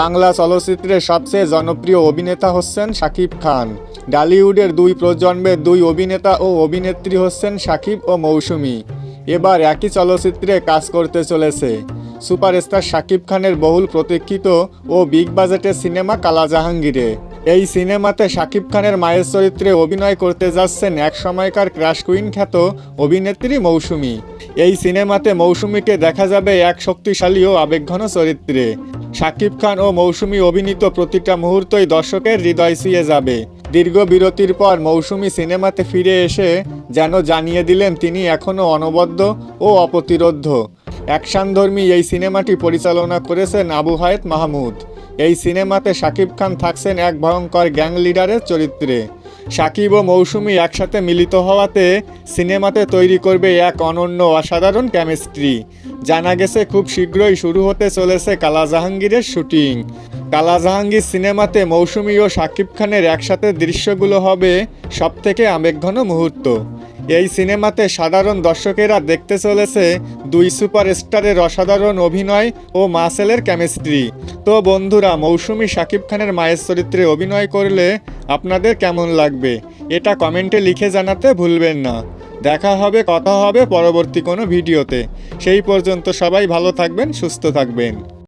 বাংলা চলচ্চিত্রের সবচেয়ে জনপ্রিয় অভিনেতা হচ্ছেন শাকিব খান। ডালিউডের দুই প্রজন্মের দুই অভিনেতা ও অভিনেত্রী হচ্ছেন শাকিব ও মৌসুমী। এবার একই চলচ্চিত্রে কাজ করতে চলেছে। সুপারস্টার শাকিব খানের বহুল প্রতীক্ষিত ও বিগ বাজেটের সিনেমা কালা জাহাঙ্গীরে এই সিনেমাতে শাকিব খানের মায়ের চরিত্রে অভিনয় করতে যাচ্ছেন এক সময়কার ক্রাশ কুইন খ্যাত অভিনেত্রী মৌসুমী। এই সিনেমাতে মৌসুমীকে দেখা যাবে এক শক্তিশালী ও আবেগঘন চরিত্রে। শাকিব খান ও মৌসুমী অভিনীত প্রতিটা মুহূর্তই দর্শকের হৃদয় ছুঁয়ে যাবে। দীর্ঘ বিরতির পর মৌসুমী সিনেমাতে ফিরে এসে যেন জানিয়ে দিলেন তিনি এখনও অনবদ্য ও অপ্রতিরোধ্য। অ্যাকশনধর্মী এই সিনেমাটি পরিচালনা করেছেন আবু হায়েত মাহমুদ। এই সিনেমাতে শাকিব খান থাকছেন এক ভয়ঙ্কর গ্যাং লিডারের চরিত্রে। শাকিব ও মৌসুমী একসাথে মিলিত হওয়াতে সিনেমাতে তৈরি করবে এক অনন্য অসাধারণ কেমিস্ট্রি জানা গেছে, খুব শীঘ্রই শুরু হতে চলেছে কালা জাহাঙ্গীরের শুটিং। কালা জাহাঙ্গীর সিনেমাতে মৌসুমী ও শাকিব খানের একসাথে দৃশ্যগুলো হবে সবথেকে আবেগঘন মুহূর্ত। এই সিনেমাতে সাধারণ দর্শকেরা দেখতে চলেছে দুই সুপারস্টারের অসাধারণ অভিনয় ও মাসেলের কেমিস্ট্রি। তো বন্ধুরা, মৌসুমি শাকিব খানের মায়ের চরিত্রে অভিনয় করলে আপনাদের কেমন লাগবে? এটা কমেন্টে লিখে জানাতে ভুলবেন না। দেখা হবে, কথা হবে পরবর্তী কোনো ভিডিওতে। সেই পর্যন্ত সবাই ভালো থাকবেন, সুস্থ থাকবেন।